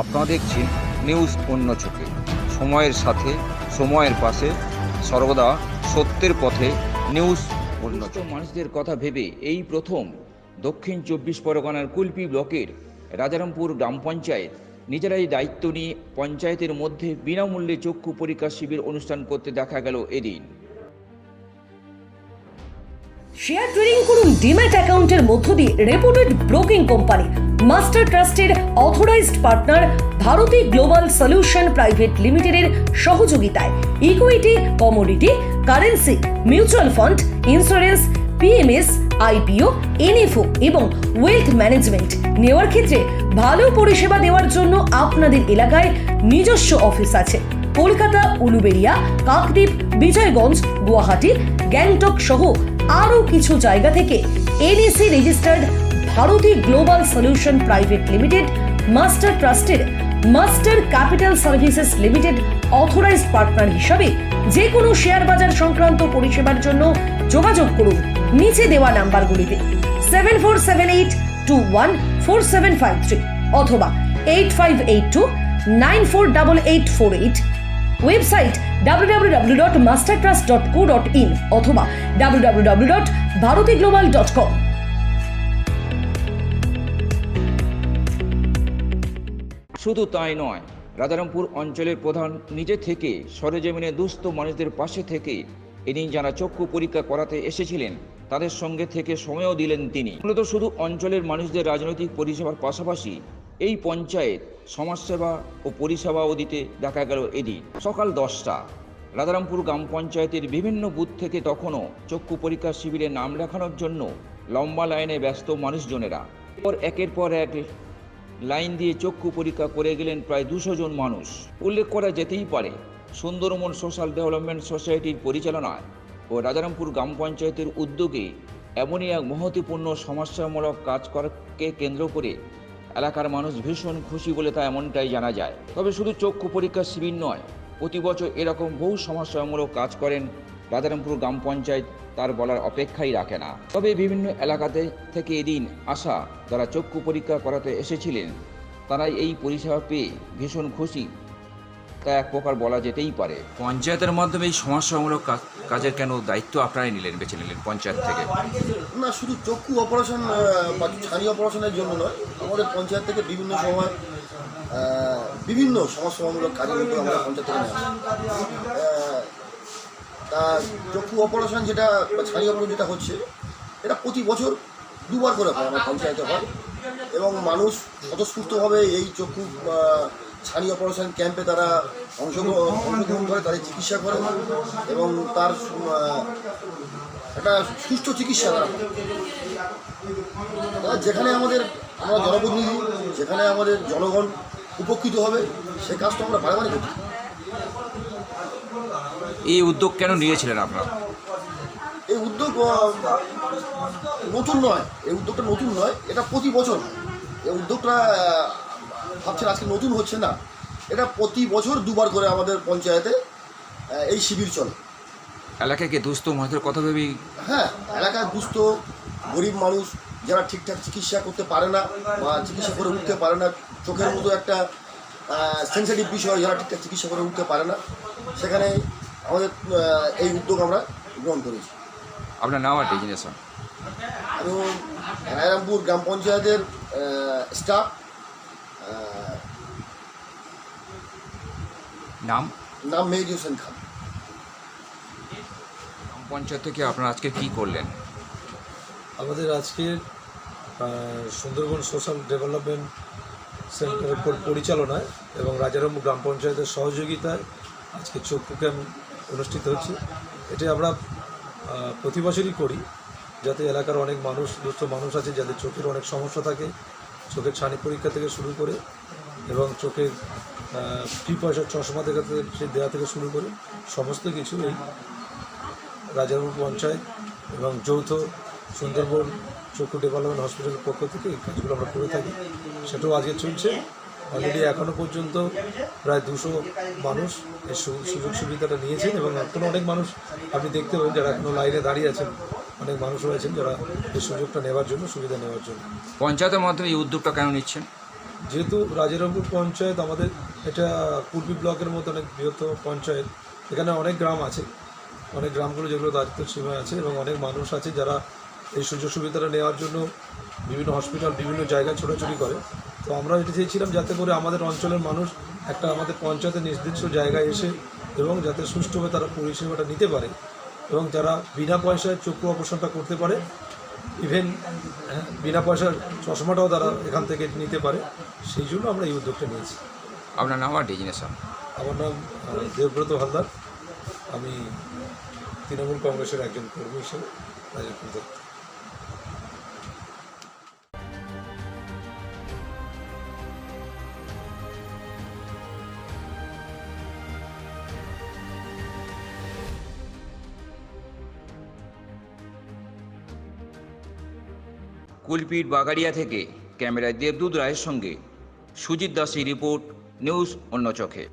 আপনারা দেখছেন নিউজ অন্য চোখে। সময়ের সাথে সময়ের পাশে সর্বদা সত্যের পথে নিউজ অন্য মানুষদের কথা ভেবে এই প্রথম দক্ষিণ চব্বিশ পরগনার কুলপি ব্লকের রাজারামপুর গ্রাম পঞ্চায়েত নিজেরাই দায়িত্ব নিয়ে পঞ্চায়েতের মধ্যে বিনামূল্যে চক্ষু পরীক্ষা শিবির অনুষ্ঠান করতে দেখা গেল এদিন। শেয়ার ট্রেডিং করুন ডিম্যাট অ্যাকাউন্টের মধ্য দিয়ে রেপুটেড ব্রোকিং কোম্পানি মাস্টার ট্রাস্টের authorised partner Bharti global solution private লিমিটেডের সহযোগিতায়। Equity commodity currency mutual fund insurance PMS IPO NFO এবং ওয়েলথ ম্যানেজমেন্ট নেওয়ার ক্ষেত্রে ভালো পরিষেবা দেওয়ার জন্য আপনাদের এলাকায় নিজস্ব অফিস আছে। কলকাতা উলুবেড়িয়া কাকদ্বীপ, বিজয়গঞ্জ, গুয়াহাটি, গ্যাংটক সহ আরও কিছু জায়গা থেকে NAC registered Bharati global solution private limited, master ট্রাস্টের master capital services limited authorised partner হিসাবে যে কোনো শেয়ার বাজার সংক্রান্ত পরিষেবার জন্য যোগাযোগ করুন। নিচে দেওয়া নাম্বারগুলিতে seven four seven eight two one four seven five three অথবা eight five eight two nine four double eight four eight website www.mastertrust.co.in অথবা www.bharatiglobal.com শুধু তাই নয় রাজারামপুর অঞ্চলের প্রধান নিজে থেকে সরেজমিনে দুস্থ মানুষদের পাশে থেকে এদিন যারা চক্ষু পরীক্ষা করাতে এসেছিলেন, তাদের সঙ্গে থেকে সময়ও দিলেন তিনি। মূলত শুধু অঞ্চলের মানুষদের রাজনৈতিক পরিষেবার পাশাপাশি এই পঞ্চায়েত সমাজসেবা ও পরিষেবাও দিতে দেখা গেল এদিন। সকাল দশটা রাজারামপুর গ্রাম পঞ্চায়েতের বিভিন্ন বুথ থেকে তখনও চক্ষু পরীক্ষা শিবিরে নাম লেখানোর জন্য লম্বা লাইনে ব্যস্ত মানুষজনেরা। পর একের পর এক লাইন দিয়ে চক্ষু পরীক্ষা করে গেলেন প্রায় দুশো জন মানুষ। উল্লেখ করা যেতেই পারে সুন্দরমন সোশ্যাল ডেভেলপমেন্ট সোসাইটির পরিচালনায় ও রাজারামপুর গ্রাম পঞ্চায়েতের উদ্যোগে এমনই এক মহত্বপূর্ণ সমস্যামূলক কাজ করাকে কেন্দ্র করে এলাকার মানুষ ভীষণ খুশি বলে তা এমনটাই জানা যায়। তবে শুধু চক্ষু পরীক্ষা শিবির নয়, প্রতি বছর এরকম বহু সমস্যামূলক কাজ করেন রাধারামপুর গ্রাম পঞ্চায়েত, তার বলার অপেক্ষাই রাখে না। তবে বিভিন্ন এলাকাতে থেকে এদিন আসা যারা চক্ষু পরীক্ষা করাতে এসেছিলেন, তারাই এই পরিষেবা পেয়ে ভীষণ খুশি। তা এক প্রকার বলা যেতেই পারে। পঞ্চায়েতের মাধ্যমে এই সমস্যামূলক কাজের কেন দায়িত্ব আপনারাই নিলেন বেছে নিলেন পঞ্চায়েত থেকে? না শুধু চক্ষু অপারেশন বা ছানি অপারেশনের জন্য নয় আমাদের পঞ্চায়েত থেকে বিভিন্ন সময় বিভিন্ন সমস্যামূলক কাজের মধ্যে আমরা পঞ্চায়েত থেকে তা চক্ষু অপারেশন যেটা বা ছানি অপারেশন যেটা হচ্ছে এটা প্রতি বছর দুবার করে হয় আমার পঞ্চায়েতে হয়। এবং মানুষ স্বতঃস্ফূর্তভাবে এই চক্ষু ছানি অপারেশন ক্যাম্পে তারা অংশগ্রহণ অংশগ্রহণ করে তাদের চিকিৎসা করে এবং তার একটা সুষ্ঠু চিকিৎসা তারা যেখানে আমাদের আমরা জনপ্রতিনিধি যেখানে আমাদের জনগণ উপকৃত হবে সে কাজটা আমরা বারে করছি। এই উদ্যোগ কেন নিয়েছিলেন আপনারা? এই উদ্যোগ নতুন নয়। এই উদ্যোগটা নতুন নয় এটা প্রতি বছর। এই উদ্যোগটা ভাবছেন আজকে নতুন হচ্ছে না? এটা প্রতি বছর দুবার করে আমাদের পঞ্চায়েতে এই শিবির চলে। এলাকায় কি দুস্থ মানুষের কথা ভেবেই? হ্যাঁ এলাকায় দুস্থ গরিব মানুষ যারা ঠিকঠাক চিকিৎসা করতে পারে না বা চিকিৎসা করে উঠতে পারে না চোখের মতো একটা সেন্সিটিভ বিষয় যারা ঠিকঠাক চিকিৎসা করে উঠতে পারে না সেখানে আমাদের এই উদ্যোগ আমরা গ্রহণ করেছি। আপনার নাম আর আমি রায়রামপুর গ্রাম পঞ্চায়েতের স্টাফ নাম? নাম মেহেদি হোসেন খান। গ্রাম পঞ্চায়েত থেকে আপনারা আজকে কি করলেন? আমাদের আজকের সুন্দরবন সোশ্যাল ডেভেলপমেন্ট সেন্টারের পরিচালনায় এবং রাজারামপুর গ্রাম পঞ্চায়েতের সহযোগিতায় আজকে চক্ষু ক্যাম্প অনুষ্ঠিত হচ্ছে। এটি আমরা প্রতি বছরই করি যাতে এলাকার অনেক মানুষ দুস্থ মানুষ আছে যাদের চোখের অনেক সমস্যা থাকে। চোখের ছানি পরীক্ষা থেকে শুরু করে এবং চোখের ফ্রি পয়সার চশমা থেকে দেওয়া থেকে শুরু করে সমস্ত কিছু এই রাজারপুর পঞ্চায়েত এবং যৌথ সুন্দরবন চক্ষু ডেভেলপমেন্ট হসপিটালের পক্ষ থেকে এই কাজগুলো আমরা করে থাকি। সেটাও আজকে চলছে। অলরেডি এখনও পর্যন্ত প্রায় দুশো মানুষ এই সুযোগ সুবিধাটা নিয়েছেন এবং এখনও অনেক মানুষ আপনি দেখতে পাবেন যারা এখনও লাইনে দাঁড়িয়ে আছেন। অনেক মানুষ রয়েছেন যারা এই সুযোগটা নেওয়ার জন্য সুবিধা নেওয়ার জন্য। পঞ্চায়েতের মাধ্যমে এই উদ্যোগটা কেন নিচ্ছেন? যেহেতু রাজারামপুর পঞ্চায়েত আমাদের এটা পূর্বী ব্লকের মতো অনেক বৃহত্তম পঞ্চায়েত এখানে অনেক গ্রাম আছে। অনেক গ্রামগুলো যেগুলো দায়িত্ব সীমায় আছে এবং অনেক মানুষ আছে যারা এই সুযোগ সুবিধাটা নেওয়ার জন্য বিভিন্ন হসপিটাল বিভিন্ন জায়গায় ছোটাছুটি করে। তো আমরা এটা চেয়েছিলাম যাতে করে আমাদের অঞ্চলের মানুষ একটা আমাদের পঞ্চায়েতের নির্দিষ্ট জায়গায় এসে এবং যাতে সুষ্ঠুভাবে তারা পরিষেবাটা নিতে পারে। এবং যারা বিনা পয়সায় চক্ষু অপারেশনটা করতে পারে ইভেন বিনা পয়সার চশমাটাও তারা এখান থেকে নিতে পারে সেই জন্য আমরা এই উদ্যোগটা নিয়েছি। আপনার নাম আর ডেজিনেশন? আমার নাম দেবব্রত হালদার। আমি তৃণমূল কংগ্রেসের একজন কর্মী হিসেবে রাজীব দত্ত কুলপিট বাগাড়িয়া থেকে ক্যামেরায় দেবদূত রায়ের সঙ্গে সুজিত দাসের রিপোর্ট নিউজ অন্য চোখে।